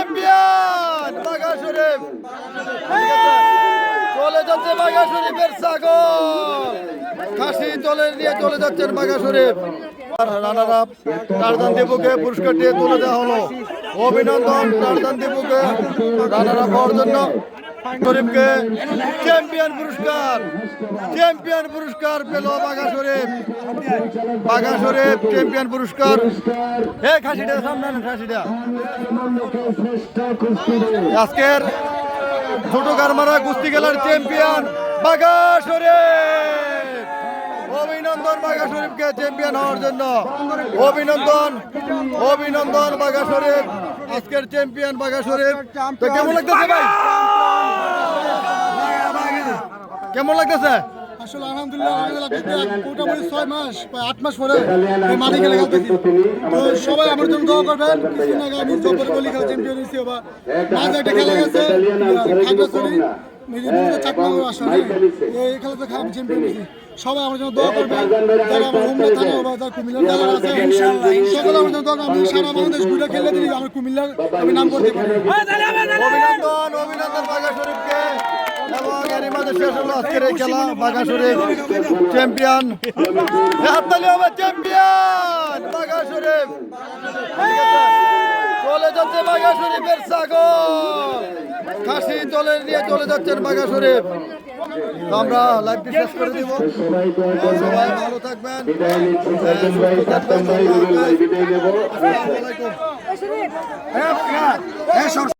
Champion বাঘা শরীফ চলে যাচ্ছে বাঘা শরীফের ছাগল খাসি চলে নিয়ে চলে যাচ্ছেন বাঘা শরীফ পুরস্কার দিয়ে তুলে দেওয়া হলো। অভিনন্দন টারজান হওয়ার জন্য। শরীফকে চ্যাম্পিয়ন পুরস্কার চ্যাম্পিয়ন পুরস্কার পেল বাঘা শরীফ। বাঘা শরীফ চ্যাম্পিয়ন পুরস্কার। হে খাসিটা, সামনে খাসিটা। আজকের ছোট গারমারা কুস্তি খেলার চ্যাম্পিয়ন বাঘা শরীফ। অভিনন্দন বাঘা শরীফকে চ্যাম্পিয়ন হওয়ার জন্য। অভিনন্দন অভিনন্দন বাঘা শরীফ। আজকের চ্যাম্পিয়ন বাঘা শরীফ। কেমন লাগতেছে ভাই? কেমন লাগতেছে? আসলে আলহামদুলিল্লাহ ছয় মাস আট মাস পরে তো সবাই আমার জন্য দোয়া করবেন কিছুদিন আগে আমি জব্বর বলি খেলা চ্যাম্পিয়ন হয়েছি বা মাঝে একটা খেলা গেছে খাগড়াছড়ি সবাই আমার জন্য দোয়া করবেন যারা আমার হোমনা থানা বা যারা কুমিল্লার জেলার আছে সকলে আমার জন্য দোয়া করবেন। সারা বাংলাদেশ ঘুরে খেলে দিই আমার কুমিল্লার আমি নাম করতে পারি। শেষ হলো আজকের এই খেলা বাঘা শরীফ চ্যাম্পিয়ন হাততালি হবে চ্যাম্পিয়ন বাঘা শরীফ চলে যাচ্ছে বাঘা শরীফের ছাগল খাসি চলে নিয়ে চলে যাচ্ছেন বাঘা শরীফ আমরা লাইভটি শেষ করে দিব। সবাই ভালো থাকবেন। হ্যাঁ,